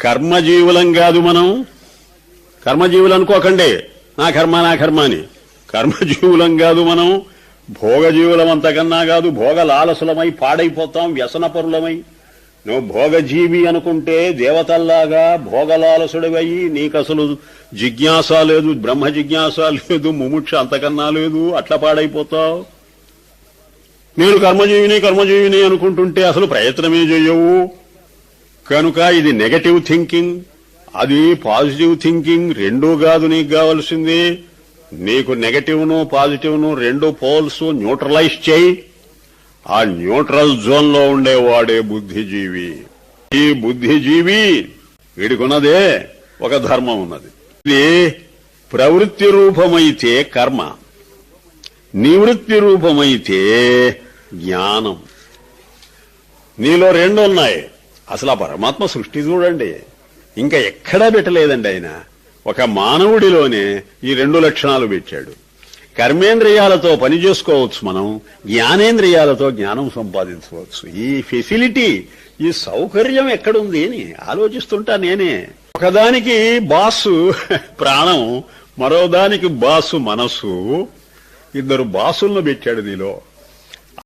కర్మజీవులం కాదు మనం. కర్మజీవులు అనుకోకండి. నా కర్మ నా కర్మ అని. కర్మజీవులం కాదు మనం. భోగజీవులం అంతకన్నా కాదు భోగ లాలసులమై పాడైపోతాం వ్యసనపరులమై. నువ్వు భోగజీవి అనుకుంటే దేవతల్లాగా భోగలాలసుడివయ్యి నీకు అసలు జిజ్ఞాస లేదు బ్రహ్మ జిజ్ఞాస లేదు ముముక్ష అంతకన్నా లేదు అట్లా పాడైపోతావు. నేను కర్మజీవిని కర్మజీవిని అనుకుంటుంటే అసలు ప్రయత్నమే చేయవు. కనుక ఇది నెగటివ్ థింకింగ్ అది పాజిటివ్ థింకింగ్ రెండూ కాదు నీకు కావాల్సింది. నీకు నెగటివ్ను పాజిటివ్ను రెండు పోల్స్ న్యూట్రలైజ్ చేయి. ఆ న్యూట్రల్ జోన్లో ఉండేవాడే బుద్ధిజీవి. ఈ బుద్ధిజీవి వీడికున్నదే ఒక ధర్మం ఉన్నది. ఇది ప్రవృత్తి రూపమైతే కర్మ నివృత్తి రూపమైతే జ్ఞానం. నీలో రెండు ఉన్నాయి అసలు ఆ పరమాత్మ సృష్టి చూడండి. ఇంకా ఎక్కడా పెట్టలేదండి ఆయన. ఒక మానవుడిలోనే ఈ రెండు లక్షణాలు పెట్టాడు. కర్మేంద్రియాలతో పని చేసుకోవచ్చు మనం జ్ఞానేంద్రియాలతో జ్ఞానం సంపాదించవచ్చు. ఈ ఫెసిలిటీ ఈ సౌకర్యం ఎక్కడుంది అని ఆలోచిస్తుంటా నేనే. ఒకదానికి బాసు ప్రాణం మరో దానికి బాసు మనస్సు. ఇద్దరు బాసులను పెట్టాడు నీలో.